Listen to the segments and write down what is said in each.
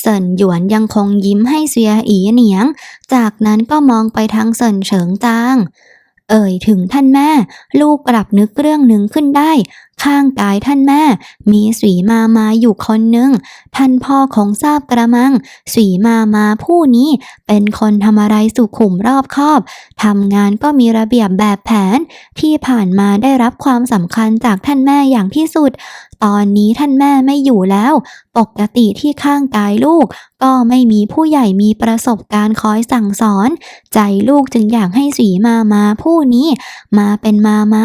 เซินหยวนยังคงยิ้มให้เสียอีเหนียง จากนั้นก็มองไปทางเซินเฉิงจาง เอ่ยถึงท่านแม่ ลูกกลับนึกเรื่องหนึ่งขึ้นได้ข้างกายท่านแม่ มีสีมามาอยู่คนหนึ่ง ท่านพ่อคงทราบกระมัง สีมามาผู้นี้เป็นคนทำอะไรสุขุมรอบคอบทำงานก็มีระเบียบแบบแผน ที่ผ่านมาได้รับความสำคัญจากท่านแม่อย่างที่สุด ตอนนี้ท่านแม่ไม่อยู่แล้ว ปกติที่ข้างกายลูก ก็ไม่มีผู้ใหญ่มีประสบการณ์คอยสั่งสอน ใจลูกจึงอยากให้สีมามาผู้นี้ มาเป็นมามา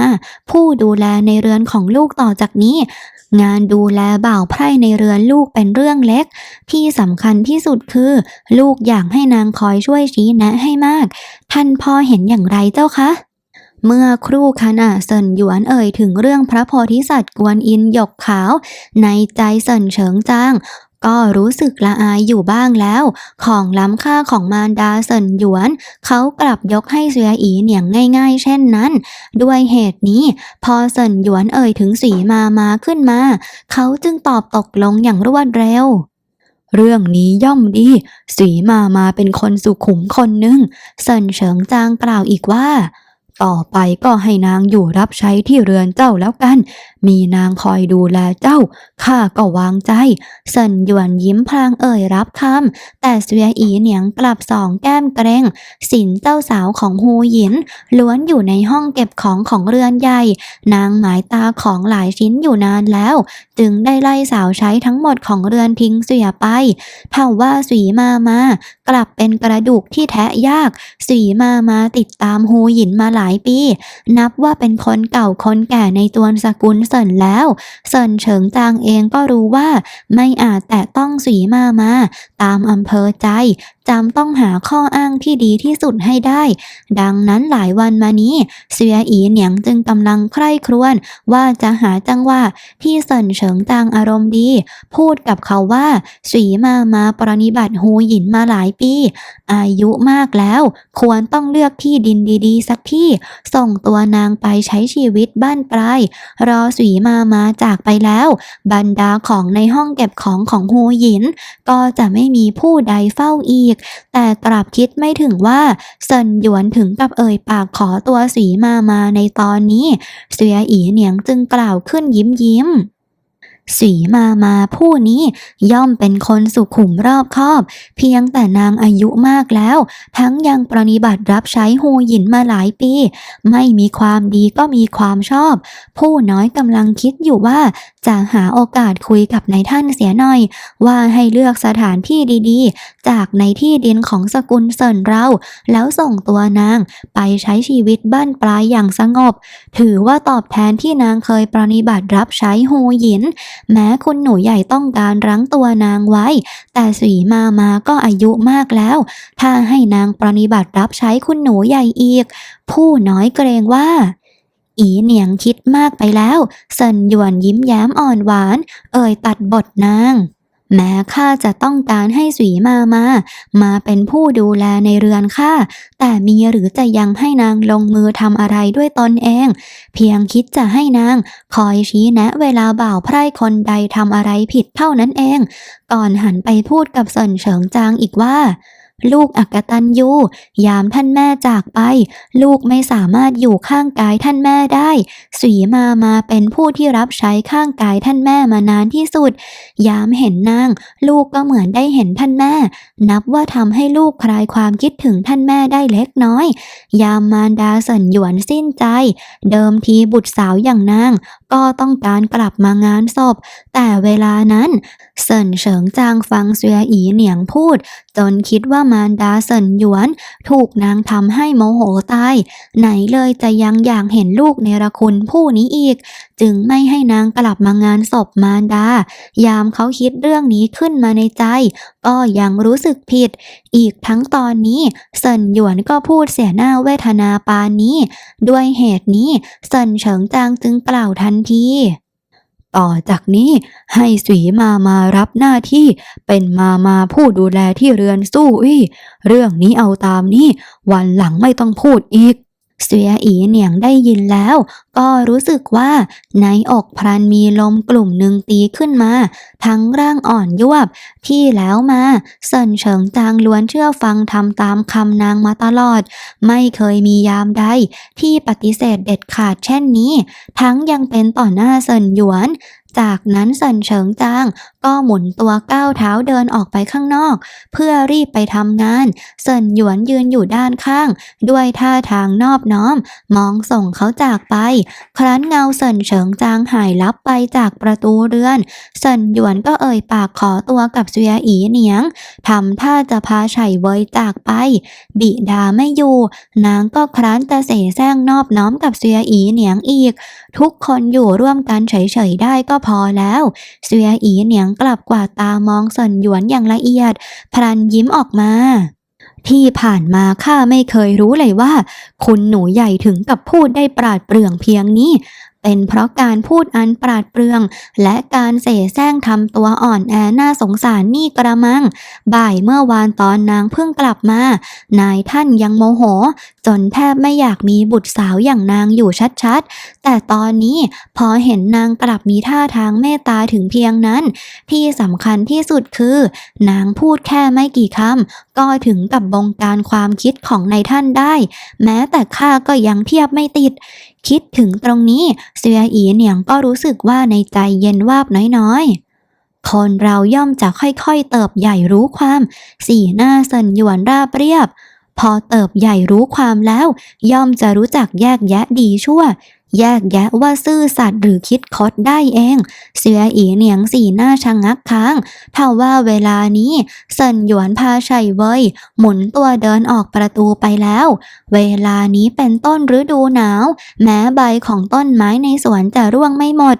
ผู้ดูแลในเรือนของลูกูกต่อจากนี้ งานดูแลบ่าวไพร่ในเรือนลูกเป็นเรื่องเล็ก ที่สำคัญที่สุดคือ ลูกอยากให้นางคอยช่วยชี้แนะให้มาก ท่านพ่อเห็นอย่างไรเจ้าคะเมื่อครู่ขณะเซินหยวนเอ่ยถึงเรื่องพระโพธิสัตว์กวนอินหยกขาว ในใจเซินเฉิงจาง ก็รู้สึกละอายอยู่บ้างแล้ว ของล้ำค่าของมารดาเซินหยวน เขากลับยกให้เสียอีเหนียงง่าย ๆ เช่นนั้น ด้วยเหตุนี้ พอเซินหยวนเอ่ยถึงสีมามาขึ้นมา เขาจึงตอบตกลงอย่างรวดเร็วเรื่องนี้ย่อมดี สีมามาเป็นคนสุขุมคนหนึ่งเซินเฉิงจางกล่าวอีกว่า ต่อไปก็ให้นางอยู่รับใช้ที่เรือนเจ้าแล้วกัน มีนางคอยดูแลเจ้า ข้าก็วางใจ เซินหยวนยิ้มพลางเอ่ยรับคำ แต่เสวียอีเหนียงกลับสองแก้มเกรง สินเจ้าสาวของฮูหยิน ล้วนอยู่ในห้องเก็บของของเรือนใหญ่ นางหมายตาของหลายชิ้นอยู่นานแล้ว จึงได้ไล่สาวใช้ทั้งหมดของเรือนทิ้งเสียไป เท่าว่าสีมามา กลับเป็นกระดูกที่แทะยาก สีมามาติดตามฮูหยินมาหลายปี นับว่าเป็นคนเก่าคนแก่ในตัวสกุลเซินแล้วเซินเฉิงจางเองก็รู้ว่า ไม่อาจแตะต้องสีมามา ตามอำเภอใจ จำต้องหาข้ออ้างที่ดีที่สุดให้ได้ ดังนั้นหลายวันมานี้เสียอีเหนียงจึงกำลังใคร่ครวญว่าจะหาจังหวะที่เซินเฉิงจางอารมณ์ดี พูดกับเขาว่าสีมามาปรนิบัติฮูหยินมาหลายปี อายุมากแล้ว ควรต้องเลือกที่ดินดีๆ สักที่ ส่งตัวนางไปใช้ชีวิตบ้านปลายรอสีมามาจากไปแล้ว บรรดาของในห้องเก็บของของฮูหยิน ก็จะไม่มีผู้ใดเฝ้าอีกแต่กลับคิดไม่ถึงว่าเซินหยวนถึงกับเอ่ยปากขอตัวสีมามาในตอนนี้ เสียอีเหนียงจึงกล่าวขึ้นยิ้มยิ้ม สีมามาผู้นี้ย่อมเป็นคนสุขุมรอบคอบ เพียงแต่นางอายุมากแล้ว ทั้งยังปรนิบัติรับใช้ฮูหยินมาหลายปี ไม่มีความดีก็มีความชอบ ผู้น้อยกำลังคิดอยู่ว่าจะหาโอกาสคุยกับนายท่านเสียหน่อย ว่าให้เลือกสถานที่ดีๆ จากในที่ดินของสกุลเซินเรา แล้วส่งตัวนางไปใช้ชีวิตบ้านปลายอย่างสงบ ถือว่าตอบแทนที่นางเคยปรนิบัติรับใช้ฮูหยินแม้คุณหนูใหญ่ต้องการรั้งตัวนางไว้ แต่สีมามาก็อายุมากแล้ว ถ้าให้นางปรนิบัติรับใช้คุณหนูใหญ่อีก ผู้น้อยเกรงว่าอีเหนียงคิดมากไปแล้ว เซินหยวนยิ้มแย้มอ่อนหวาน เอ่ยตัดบทนาง แม้ข้าจะต้องการให้สีมามา มาเป็นผู้ดูแลในเรือนข้า แต่มีหรือจะยังให้นางลงมือทำอะไรด้วยตนเอง เพียงคิดจะให้นาง คอยชี้แนะเวลาบ่าวไพร่คนใดทำอะไรผิดเท่านั้นเอง ก่อนหันไปพูดกับเซินเฉิงจางอีกว่า ลูกอักตันยูยามท่านแม่จากไป ลูกไม่สามารถอยู่ข้างกายท่านแม่ได้สีมามาเป็นผู้ที่รับใช้ข้างกายท่านแม่มานานที่สุด ยามเห็นนาง ลูกก็เหมือนได้เห็นท่านแม่ นับว่าทำให้ลูกคลายความคิดถึงท่านแม่ได้เล็กน้อย ยามมารดาสินหยวนสิ้นใจ เดิมทีบุตรสาวอย่างนาง ก็ต้องการกลับมางานศพ แต่เวลานั้น เซินเฉิงจางฟังเสวียอีเหนียงพูด จนคิดว่ามารดาเซินหยวน ถูกนางทำให้โมโหตาย ไหนเลยจะยังอยากเห็นลูกเนรคุณผู้นี้อีก จึงไม่ให้นางกลับมางานศพมารดา ยามเขาคิดเรื่องนี้ขึ้นมาในใจ ก็ยังรู้สึกผิด อีกทั้งตอนนี้เซินหยวนก็พูดเสียหน้าเวทนาปานนี้ ด้วยเหตุนี้เซินเฉิงจางจึงกล่าวทันที ต่อจากนี้ให้สีมามารับหน้าที่เป็นมามาผู้ดูแลที่เรือนสู้อี้เรื่องนี้เอาตามนี้ วันหลังไม่ต้องพูดอีก เสวียอีเหนียงได้ยินแล้ว ก็รู้สึกว่าในอกพรันมีลมกลุ่มหนึ่งตีขึ้นมา ทั้งร่างอ่อนยวบ ที่แล้วมาเซินเฉิงจางล้วนเชื่อฟังทำตามคำนางมาตลอด ไม่เคยมียามใด ที่ปฏิเสธเด็ดขาดเช่นนี้ ทั้งยังเป็นต่อหน้าเซินหยวนจากนั้นเซินเฉิงจางก็หมุนตัวก้าวเท้าเดินออกไปข้างนอก เพื่อรีบไปทำงานเซินหยวนยืนอยู่ด้านข้าง ด้วยท่าทางนอบน้อม มองส่งเขาจากไป ครั้นเงาเซินเฉิงจางหายลับไปจากประตูเรือนเซินหยวนก็เอ่ยปากขอตัวกับเสียอีเหนียงทำท่าจะพาไฉเวยจากไป บิดาไม่อยู่ นางก็ครั้นจะเสแสร้งนอบน้อมกับเสียอีเหนียงอีก ทุกคนอยู่ร่วมกันเฉยๆได้ก็พอแล้วเสวียอีเหนียงกลับกว่าตามองส่นหยวนอย่างละเอียด พลันยิ้มออกมาที่ผ่านมาข้าไม่เคยรู้เลยว่า คุณหนูใหญ่ถึงกับพูดได้ปราดเปรื่องเพียงนี้ เป็นเพราะการพูดอันปราดเปรื่อง และการเสแสร้งทำตัวอ่อนแอน่าสงสารนี่กระมัง บ่ายเมื่อวานตอนนางเพิ่งกลับมา นายท่านยังโมโห จนแทบไม่อยากมีบุตรสาวอย่างนางอยู่ชัดๆ แต่ตอนนี้พอเห็นนางกลับมีท่าทางเมตตาถึงเพียงนั้น ที่สำคัญที่สุดคือ นางพูดแค่ไม่กี่คำก็ถึงกับบงการความคิดของนายท่านได้ แม้แต่ข้าก็ยังเทียบไม่ติดคิดถึงตรงนี้เสียอีเหนียงก็รู้สึกว่าในใจเย็นวาบน้อยๆ คนเราย่อมจะค่อยๆ เติบใหญ่รู้ความ สีหน้าเซินหยวนราบเรียบ พอเติบใหญ่รู้ความแล้ว ย่อมจะรู้จักแยกแยะดีชั่ว แยกแยะว่าซื่อสัตย์หรือคิดคดได้เอง เสียอีเหนียงสีหน้าชะงักค้างถ้าว่าเวลานี้เซินหยวนพาชัยเว่ยหมุนตัวเดินออกประตูไปแล้ว เวลานี้เป็นต้นฤดูหนาว แม้ใบของต้นไม้ในสวนจะร่วงไม่หมด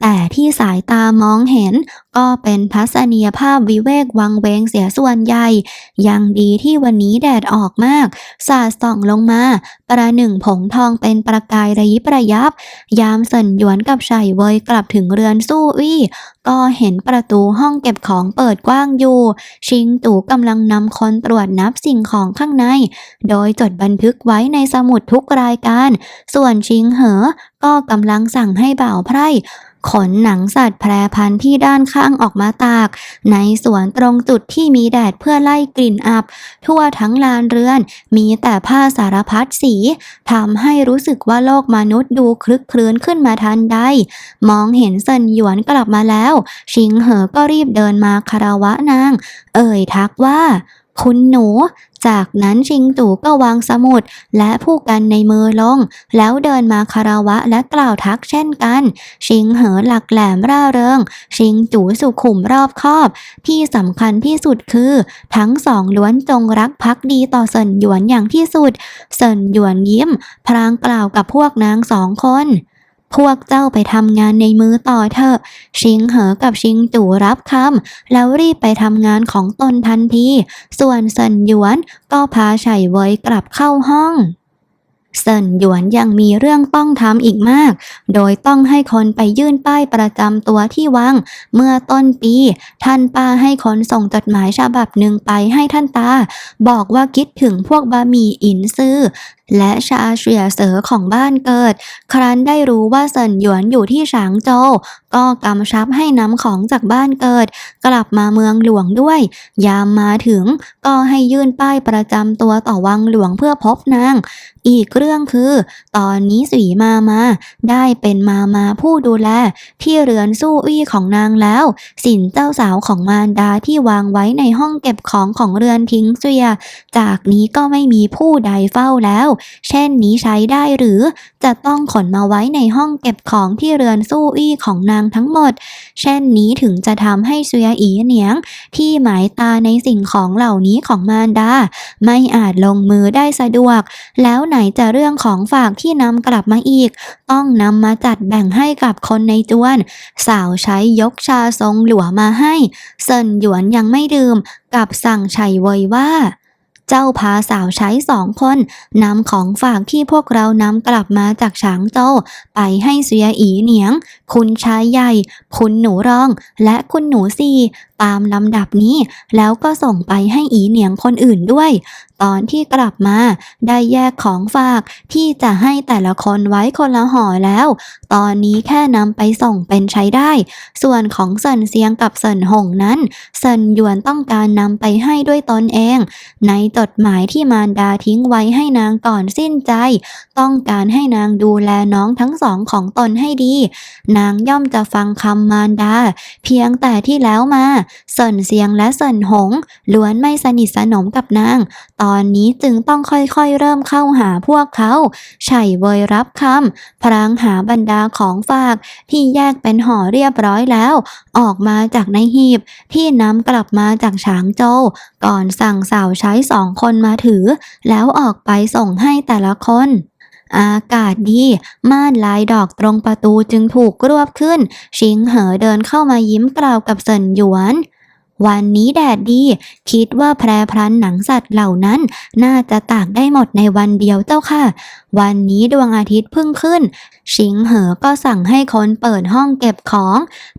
แต่ที่สายตามองเห็นก็เป็นทัศนียภาพวิเวกวังเวงเสียส่วนใหญ่ ยังดีที่วันนี้แดดออกมาก สาดส่องลงมา ประหนึ่งผงทองเป็นประกายระยิบระยับ ยามเสินหยวนกับชัยเวยกลับถึงเรือนสู้อี้ก็เห็นประตูห้องเก็บของเปิดกว้างอยู่ ชิงตู่กำลังนำคนตรวจนับสิ่งของข้างใน โดยจดบันทึกไว้ในสมุดทุกรายการ ส่วนชิงเหอ ก็กำลังสั่งให้บ่าวไพร่ขนหนังสัตว์แพรพันธุ์ที่ด้านข้างออกมาตาก ในสวนตรงจุดที่มีแดดเพื่อไล่กลิ่นอับ ทั่วทั้งลานเรือน มีแต่ผ้าสารพัดสีทำให้รู้สึกว่าโลกมนุษย์ดูคลึกคลื้นขึ้นมาทันใด มองเห็นเซินหยวนกลับมาแล้ว ชิงเหอก็รีบเดินมาคารวะนาง เอ่ยทักว่า คุณหนู จากนั้นชิงตู่ก็วางสมุดและผู้กันในมือลง แล้วเดินมาคารวะและกล่าวทักเช่นกัน ชิงเหอหลักแหลมร่าเริง ชิงจู่สุขุมรอบคอบ ที่สำคัญที่สุดคือ ทั้งสองล้วนจงรักภักดีต่อเซินหยวนอย่างที่สุด เซินหยวนยิ้มพลางกล่าวกับพวกนางสองคน พวกเจ้าไปทำงานในมือต่อเถอะ ชิงเหอกับชิงจู่รับคำแล้วรีบไปทำงานของตนทันที ส่วนเซินหยวนก็พาไฉเวยกลับเข้าห้องเซินหยวนยังมีเรื่องต้องทำอีกมาก โดยต้องให้คนไปยื่นป้ายประจำตัวที่วัง เมื่อต้นปี ท่านป้าให้คนส่งจดหมายฉบับหนึ่งไปให้ท่านตา บอกว่าคิดถึงพวกบะหมี่อินซื่อ และชาเฉียเสอของบ้านเกิด ครั้นได้รู้ว่าเซินหยวนอยู่ที่ฉางโจวก็กำชับให้นำของจากบ้านเกิด กลับมาเมืองหลวงด้วย ยามมาถึงก็ให้ยื่นป้ายประจำตัวต่อวังหลวงเพื่อพบนาง อีกเรื่องคือ ตอนนี้สีมามา ได้เป็นมามาผู้ดูแล ที่เรือนสู้อี้ของนางแล้ว สินเจ้าสาวของมารดาที่วางไว้ในห้องเก็บของของเรือนทิ้งเสีย จากนี้ก็ไม่มีผู้ใดเฝ้าแล้วเช่นนี้ใช้ได้หรือจะต้องขนมาไว้ในห้องเก็บของที่เรือนสู้อี้ของนางทั้งหมด เช่นนี้ถึงจะทำให้เซียอีเหนียง ที่หมายตาในสิ่งของเหล่านี้ของมารดา ไม่อาจลงมือได้สะดวก แล้วไหนจะเรื่องของฝากที่นำกลับมาอีก ต้องนำมาจัดแบ่งให้กับคนในจวน สาวใช้ยกชาทรงหลัวมาให้ เซินหยวนยังไม่ดื่มกับสั่งชัยเวยว่า เจ้าพาสาวใช้สองคนนำของฝากที่พวกเรานำกลับมาจากฉางโจวไปให้เสียอีเหนียง คุณชายใหญ่ คุณหนูรอง และคุณหนูซี ตามลำดับนี้ แล้วก็ส่งไปให้อีเหนียงคนอื่นด้วย ตอนที่กลับมาได้แยกของฝากที่จะให้แต่ละคนไว้คนละห่อแล้ว ตอนนี้แค่นำไปส่งเป็นใช้ได้ ส่วนของเซินเซียงกับเซินหงนั้นเซินหยวนต้องการนำไปให้ด้วยตนเอง ในจดหมายที่มารดาทิ้งไว้ให้นางก่อนสิ้นใจ ต้องการให้นางดูแลน้องทั้งสองของตนให้ดี นางย่อมจะฟังคำมารดา เพียงแต่ที่แล้วมาเซินเซียงและเซินหง ล้วนไม่สนิทสนมกับนาง ตอนนี้จึงต้องค่อยๆเริ่มเข้าหาพวกเขาไฉเวยรับคำพรางหาบรรดาของฝากที่แยกเป็นห่อเรียบร้อยแล้ว ออกมาจากในหีบที่นำกลับมาจากฉางโจวก่อนสั่งสาวใช้สองคนมาถือ แล้วออกไปส่งให้แต่ละคน อากาศดี ม่านลายดอกตรงประตูจึงถูกรวบขึ้น ชิงเหอเดินเข้ามายิ้มกล่าวกับเซินหยวน วันนี้แดดดี คิดว่าแพรพรันหนังสัตว์เหล่านั้น น่าจะตากได้หมดในวันเดียวเจ้าค่ะ วันนี้ดวงอาทิตย์เพิ่งขึ้นชิงเหอก็สั่งให้คนเปิดห้องเก็บของ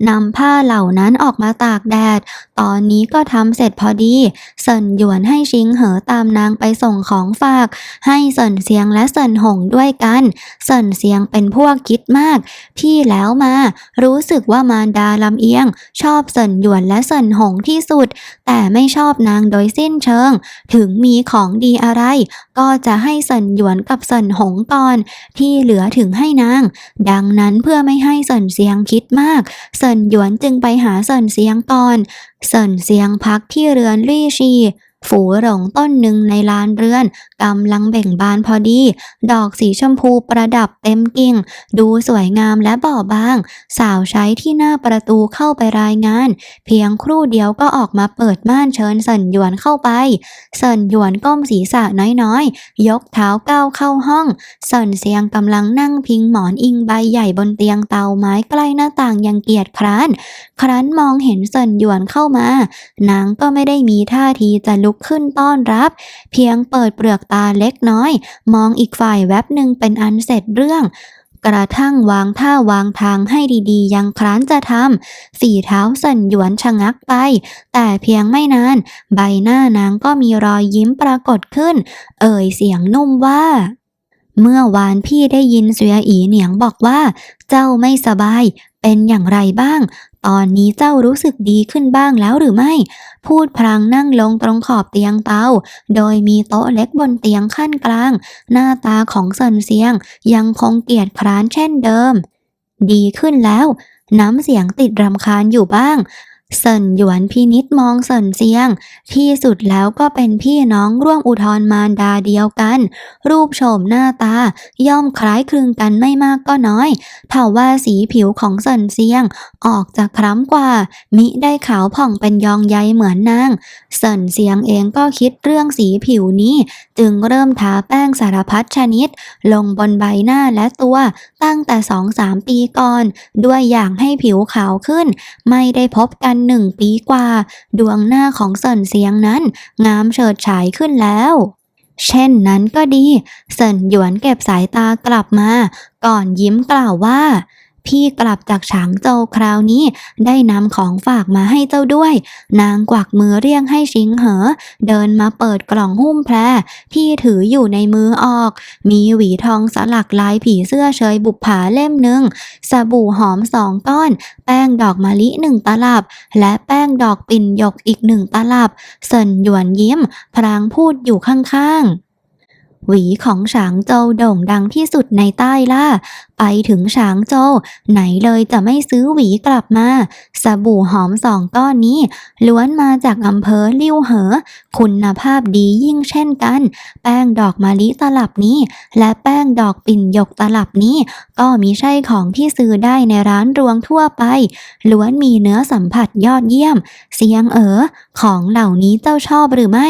นำผ้าเหล่านั้นออกมาตากแดด ตอนนี้ก็ทำเสร็จพอดีเซินหยวนให้ชิงเหอตามนางไปส่งของฝาก ให้เซินเซียงและเซินหงด้วยกันเซินเซียงเป็นพวกคิดมากที่แล้วมา รู้สึกว่ามารดาลำเอียง ชอบเซินหยวนและเซินหงที่สุด แต่ไม่ชอบนางโดยสิ้นเชิง ถึงมีของดีอะไรก็จะให้เซินหยวนกับเซินหงก่อน ที่เหลือถึงให้นาง ดังนั้นเพื่อไม่ให้เซินเซียงคิดมากเซินหยวนจึงไปหาเซินเซียงก่อนเซินเซียงพักที่เรือนลี่ชี ฝูหลงต้นหนึ่งในลานเรือนกำลังเบ่งบานพอดี ดอกสีชมพูประดับเต็มกิ่ง ดูสวยงามและบ่อบาง สาวใช้ที่หน้าประตูเข้าไปรายงาน เพียงครู่เดียวก็ออกมาเปิดม่านเชิญเซินหยวนเข้าไปเซินหยวนก้มศีรษะน้อยๆ ยกเท้าก้าวเข้าห้องเซินเซียงกำลังนั่งพิงหมอนอิงใบใหญ่บนเตียงเตาไม้ใกล้หน้าต่างย่างเกียจคร้าน ครั้นมองเห็นเซินหยวนเข้ามา นางก็ไม่ได้มีท่าทีจะลุกขึ้นต้อนรับ เพียงเปิดเปลือกตาเล็กน้อย มองอีกฝ่ายแวบหนึ่งเป็นอันเสร็จเรื่องกระทั่งวางท่าวางทางให้ดีๆ ยังครั้นจะทำฝีเท้าเซินหยวนชะงักไป แต่เพียงไม่นาน ใบหน้านางก็มีรอยยิ้มปรากฏขึ้น เอ่ยเสียงนุ่มว่า เมื่อวานพี่ได้ยินเสียอีเหนียงบอกว่า เจ้าไม่สบาย เป็นอย่างไรบ้าง ตอนนี้เจ้ารู้สึกดีขึ้นบ้างแล้วหรือไม่ พูดพลางนั่งลงตรงขอบเตียงเตา โดยมีโต๊ะเล็กบนเตียงขั้นกลาง หน้าตาของเซินเซียง ยังคงเกียจคร้านเช่นเดิม ดีขึ้นแล้ว น้ำเสียงติดรำคาญอยู่บ้าง เซินหยวนพินิษมองเซินเซียง ที่สุดแล้วก็เป็นพี่น้องร่วมอุทธรมารดาเดียวกัน รูปโฉมหน้าตา ย่อมคล้ายคลึงกันไม่มากก็น้อยเท่าว่าสีผิวของเซินเซียง ออกจะคล้ำกว่า มิได้ขาวผ่องเป็นยองใยเหมือนนาง เซินเซียงเองก็คิดเรื่องสีผิวนี้ จึงเริ่มทาแป้งสารพัดชนิด ลงบนใบหน้าและตัวตั้งแต่สองสามปีก่อน ด้วยอย่างให้ผิวขาวขึ้น ไม่ได้พบกันหนึ่งปีกว่า ดวงหน้าของเซินเซียงนั้น งามเฉิดฉายขึ้นแล้ว เช่นนั้นก็ดีเซินหยวนเก็บสายตากลับมา ก่อนยิ้มกล่าวว่า พี่กลับจากฉางโจวคราวนี้ ได้นำของฝากมาให้เจ้าด้วย นางกวักมือเรียกให้ชิงเหอ เดินมาเปิดกล่องหุ้มแพรที่ถืออยู่ในมือออก มีหวีทองสลักลายผีเสื้อเชยบุปผาเล่มหนึ่ง สบู่หอมสองก้อน แป้งดอกมะลิหนึ่งตลับ และแป้งดอกปิ่นหยกอีกหนึ่งตลับ เซินหยวนยิ้มพลางพูดอยู่ข้างๆหวีของฉางโจวโด่งดังที่สุดในใต้ล่า ไปถึงฉางโจวไหนเลยจะไม่ซื้อหวีกลับมา สบู่หอมสองก้อนนี้ ล้วนมาจากอำเภอลิ่วเหอ คุณภาพดียิ่งเช่นกัน แป้งดอกมะลิตลับนี้ และแป้งดอกปิ่นหยกตลับนี้ ก็มีใช่ของที่ซื้อได้ในร้านรวงทั่วไป ล้วนมีเนื้อสัมผัสยอดเยี่ยม เสียงเอ๋อของเหล่านี้เจ้าชอบหรือไม่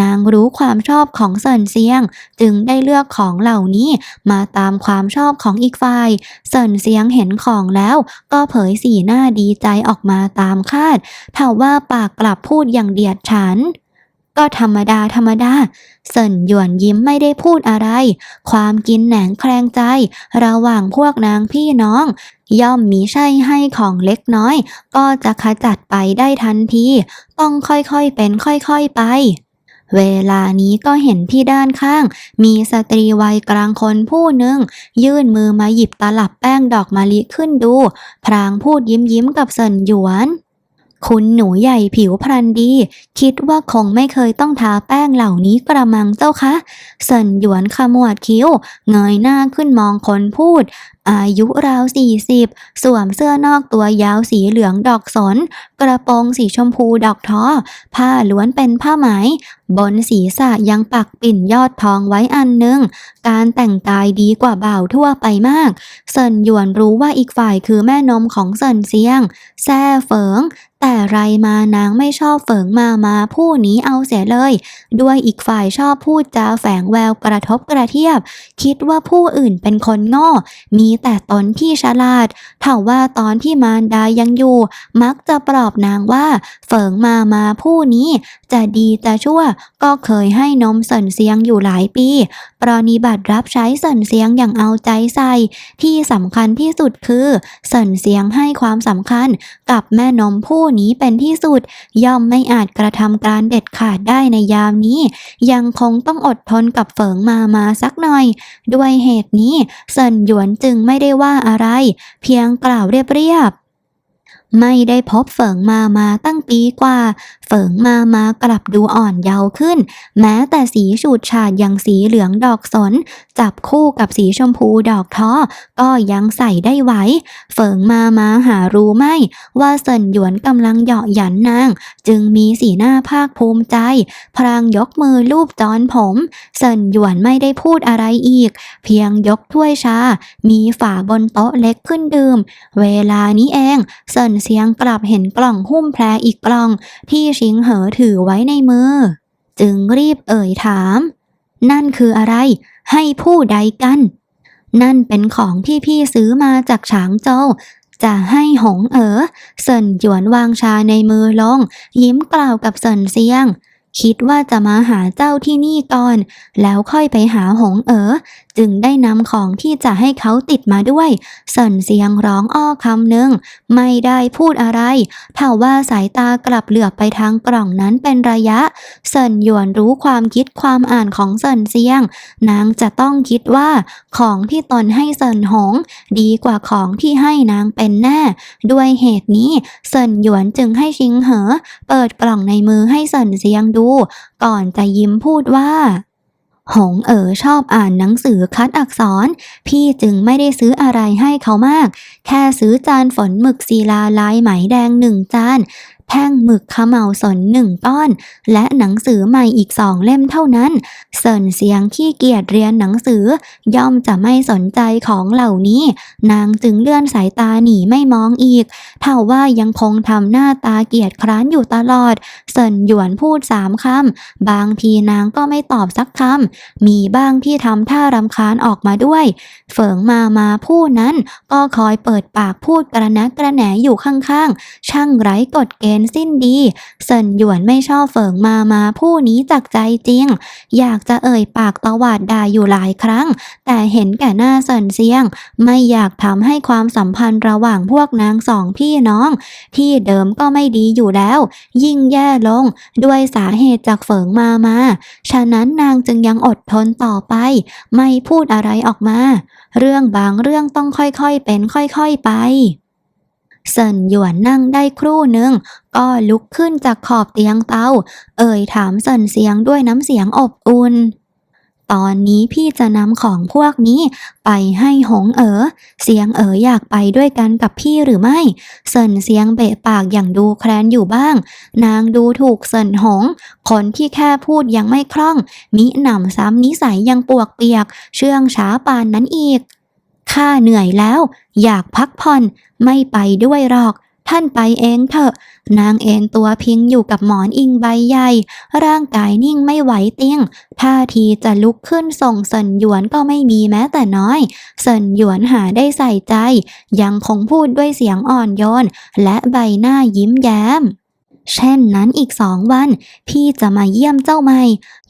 นางรู้ความชอบของเซินเซียง จึงได้เลือกของเหล่านี้มาตามความชอบของอีกฝ่ายเซินเซียงเห็นของแล้วก็เผยสีหน้าดีใจออกมาตามคาดทว่าปากกลับพูดอย่างเดียดฉัน ก็ธรรมดาธรรมดาเซินหยวนยิ้มไม่ได้พูดอะไร ความกินแหนงแคลงใจ ระหว่างพวกนางพี่น้อง ย่อมมีใช่ให้ของเล็กน้อย ก็จะขจัดไปได้ทันที ต้องค่อยๆเป็นค่อยๆไป เวลานี้ก็เห็นที่ด้านข้าง มีสตรีวัยกลางคนผู้หนึ่ง ยื่นมือมาหยิบตลับแป้งดอกมะลิขึ้นดู พรางพูดยิ้มยิ้มๆกับเซินหยวนคุณหนูใหญ่ผิวพรรณดี คิดว่าคงไม่เคยต้องทาแป้งเหล่านี้กระมังเจ้าคะเซินหยวนขมวดคิ้ว เงยหน้าขึ้นมองคนพูด อายุราวสี่สิบสวมเสื้อนอกตัวยาวสีเหลืองดอกสน กระโปรงสีชมพูดอกท้อ ผ้าล้วนเป็นผ้าไหม บนศีรษะยังปักปิ่นยอดทองไว้อันหนึ่ง การแต่งกายดีกว่าบ่าวทั่วไปมาก เซินหยวนรู้ว่าอีกฝ่ายคือแม่นมของเซินเซียง แซ่เฟิงแต่ไรมานางไม่ชอบเฟิงมามาผู้นี้เอาเสียเลย ด้วยอีกฝ่ายชอบพูดจาแฝงแววกระทบกระเทียบ คิดว่าผู้อื่นเป็นคนโง่ มีแต่ตนที่ฉลาดถ้าว่าตอนที่มารดายังอยู่ มักจะปลอบนางว่าเฟิงมามาผู้นี้ จะดีจะชั่วก็เคยให้นมเสินเสียงอยู่หลายปี ปรนิบัติรับใช้เสินเสียงอย่างเอาใจใส่ ที่สำคัญที่สุดคือเสินเสียงให้ความสำคัญกับแม่นมผู้นี้เป็นที่สุด ย่อมไม่อาจกระทำการเด็ดขาดได้ในยามนี้ ยังคงต้องอดทนกับเฟิงมามาสักหน่อย ด้วยเหตุนี้เซินหยวนจึงไม่ได้ว่าอะไร เพียงกล่าวเรียบ ไม่ได้พบเฟิงมามาตั้งปีกว่า เฟิงมามากลับดูอ่อนเยาว์ขึ้น แม้แต่สีฉูดฉาดอย่างสีเหลืองดอกสน จับคู่กับสีชมพูดอกท้อ ก็ยังใส่ได้ไหว เฟิงมามาหารู้ไหม ว่าเซินหยวนกำลังเหยาะหยันนาง จึงมีสีหน้าภาคภูมิใจ พรางยกมือลูบจอนผม เซินหยวนไม่ได้พูดอะไรอีก เพียงยกถ้วยชา มีฝาบนโต๊ะเล็กขึ้นดื่ม เวลานี้เอง เซินเสียงกลับเห็นกล่องหุ้มแพรอีกกล่อง ที่ชิงเหอถือไว้ในมือ จึงรีบเอ่ยถาม นั่นคืออะไร ให้ผู้ใดกัน นั่นเป็นของที่พี่ซื้อมาจากฉางโจวจะให้หงเอ๋อเซินหยวนวางชาในมือลง ยิ้มกล่าวกับเซินเซียง คิดว่าจะมาหาเจ้าที่นี่ก่อน แล้วค่อยไปหาหงเอ๋อ จึงได้นำของที่จะให้เขาติดมาด้วยเซินเสียงร้องอ้อคำหนึ่ง ไม่ได้พูดอะไรถ้าว่าสายตากลับเหลือบไปทางกล่องนั้นเป็นระยะเซินหยวนรู้ความคิดความอ่านของเซินเซียง นางจะต้องคิดว่า ของที่ตนให้เซินหง ดีกว่าของที่ให้นางเป็นแน่ ด้วยเหตุนี้เซินหยวนจึงให้ชิงเหอ เปิดกล่องในมือให้เซินเซียงดูก่อนจะยิ้มพูดว่า หงเอ๋อชอบอ่านหนังสือคัดอักษร พี่จึงไม่ได้ซื้ออะไรให้เขามาก แค่ซื้อจานฝนหมึกศิลาลายไหมแดงหนึ่งจาน แท่งหมึกขมเหาสนหนึ่งก้อน และหนังสือใหม่อีกสองเล่มเท่านั้นเซินเสียงขี้เกียจเรียนหนังสือ ย่อมจะไม่สนใจของเหล่านี้ นางจึงเลื่อนสายตาหนีไม่มองอีก เท่าว่ายังคงทำหน้าตาเกียจคร้านอยู่ตลอดเซินหยวนพูดสามคำ บางทีนางก็ไม่ตอบสักคำ มีบ้างที่ทำท่ารำคาญออกมาด้วยเฟิงมามาผู้นั้นก็คอยเปิดปากพูดกระนะกระแหนอยู่ข้างๆ ช่างไร้กฎเกณฑ์สิ้นดีเซินหยวนไม่ชอบเฟิงมามาผู้นี้จากใจจริง อยากจะเอ่ยปากตวาดด่าอยู่หลายครั้ง แต่เห็นแก่หน้าเซินเซียง ไม่อยากทำให้ความสัมพันธ์ระหว่างพวกนางสองพี่น้อง ที่เดิมก็ไม่ดีอยู่แล้ว ยิ่งแย่ลงด้วยสาเหตุจากเฟิงมามา ฉะนั้นนางจึงยังอดทนต่อไป ไม่พูดอะไรออกมา เรื่องบางเรื่องต้องค่อยๆเป็นค่อยๆไป เซินหยวนนั่งได้ครู่หนึ่ง ก็ลุกขึ้นจากขอบเตียงเตา เอ่ยถามเซินเสียงด้วยน้ำเสียงอบอุ่น ตอนนี้พี่จะนำของพวกนี้ไปให้หงเอ๋อ เสียงเอ๋ออยากไปด้วยกันกับพี่หรือไม่ เซินเสียงเบะปากอย่างดูแคลนอยู่บ้าง นางดูถูกเซินหง คนที่แค่พูดยังไม่คล่อง มิหนำซ้ำนิสัยยังปวกเปียก เชื่องช้าปานนั้นอีก ข้าเหนื่อยแล้ว อยากพักผ่อนไม่ไปด้วยหรอก ท่านไปเองเถอะ นางเอนตัวพิงอยู่กับหมอนอิงใบใหญ่ ร่างกายนิ่งไม่ไหวเตียงท่าทีจะลุกขึ้นส่งเซินหยวนก็ไม่มีแม้แต่น้อยเซินหยวนหาได้ใส่ใจ ยังคงพูดด้วยเสียงอ่อนโยน และใบหน้ายิ้มแย้ม เช่นนั้นอีกสองวัน พี่จะมาเยี่ยมเจ้าใหม่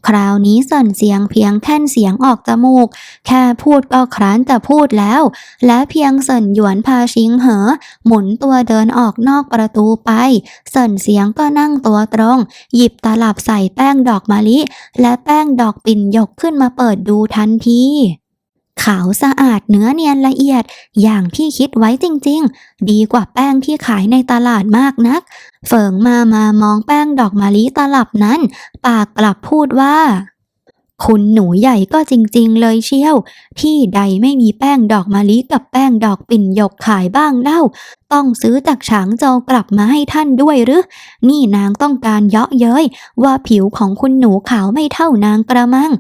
คราวนี้ส่นเสียงเพียงแค่นเสียงออกจมูก แค่พูดก็คร้านแต่พูดแล้ว และเพียงเสินหยวนพาชิงเหอ หมุนตัวเดินออกนอกประตูไปเสินเสียงก็นั่งตัวตรง หยิบตลับใส่แป้งดอกมะลิ และแป้งดอกปิ่นยกขึ้นมาเปิดดูทันที ขาวสะอาดเนื้อเนียนละเอียด อย่างที่คิดไว้จริงๆ ดีกว่าแป้งที่ขายในตลาดมากนักเฟิงมามามองแป้งดอกมะลิตลับนั้น ปากกลับพูดว่า คุณหนูใหญ่ก็จริงๆเลยเชี่ยว ที่ใดไม่มีแป้งดอกมะลิกับแป้งดอกปิ่นหยกขายบ้างเล่า ต้องซื้อจากฉางโจวกลับมาให้ท่านด้วยหรือ นี่นางต้องการเยาะเย้ยว่าผิวของคุณหนูขาวไม่เท่านางกระมัง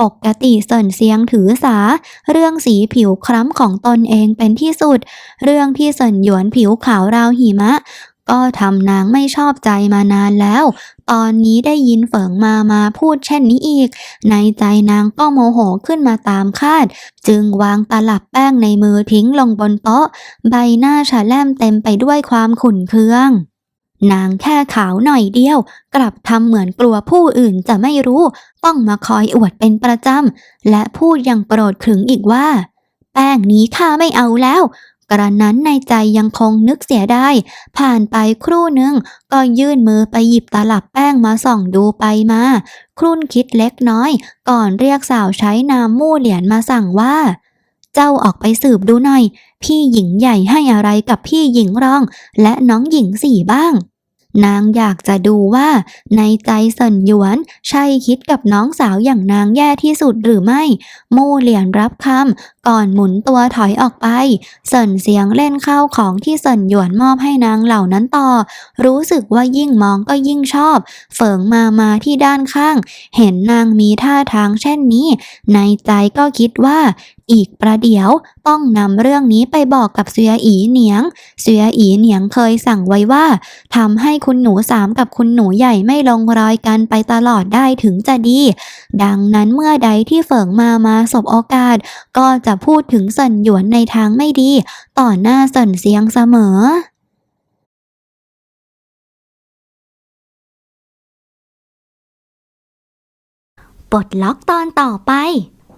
ปกติเสินเสียงถือสา เรื่องสีผิวคล้ำของตนเองเป็นที่สุด เรื่องที่เสินหยวนผิวขาวราวหิมะ ก็ทำนางไม่ชอบใจมานานแล้ว ตอนนี้ได้ยินเฟิงมามาพูดเช่นนี้อีก ในใจนางก็โมโหขึ้นมาตามคาด จึงวางตลับแป้งในมือทิ้งลงบนโต๊ะ ใบหน้าฉะแลมเต็มไปด้วยความขุ่นเคืองนางแค่ขาวหน่อยเดียว กลับทำเหมือนกลัวผู้อื่นจะไม่รู้ ต้องมาคอยอวดเป็นประจำ และพูดอย่างโปรดขึงอีกว่า แป้งนี้ข้าไม่เอาแล้ว กระนั้นในใจยังคงนึกเสียได้ ผ่านไปครู่หนึ่งก็ยื่นมือไปหยิบตลับแป้งมาส่องดูไปมา ครุ่นคิดเล็กน้อย ก่อนเรียกสาวใช้นามมู่เหรียญมาสั่งว่า เจ้าออกไปสืบดูหน่อย พี่หญิงใหญ่ให้อะไรกับพี่หญิงรอง และน้องหญิงสี่บ้าง นางอยากจะดูว่าในใจเซินหยวน ใช่คิดกับน้องสาวอย่างนางแย่ที่สุดหรือไม่ มู่เหรียญรับคำก่อนหมุนตัวถอยออกไป เซินเสียงเล่นข้าวของที่เซินหยวนมอบให้นางเหล่านั้นต่อ รู้สึกว่ายิ่งมองก็ยิ่งชอบเฟิงมามาที่ด้านข้าง เห็นนางมีท่าทางเช่นนี้ ในใจก็คิดว่าอีกประเดี๋ยว ต้องนำเรื่องนี้ไปบอกกับเสียอีเหนียง เสียอีเหนียงเคยสั่งไว้ว่าทำให้คุณหนูสามกับคุณหนูใหญ่ไม่ลงรอยกันไปตลอดได้ถึงจะดี ดังนั้นเมื่อใดที่เฟิงมามาสบโอกาส ก็จะพูดถึงเซินหยวนในทางไม่ดี ต่อหน้าเซินเสียงเสมอปลดล็อกตอนต่อไป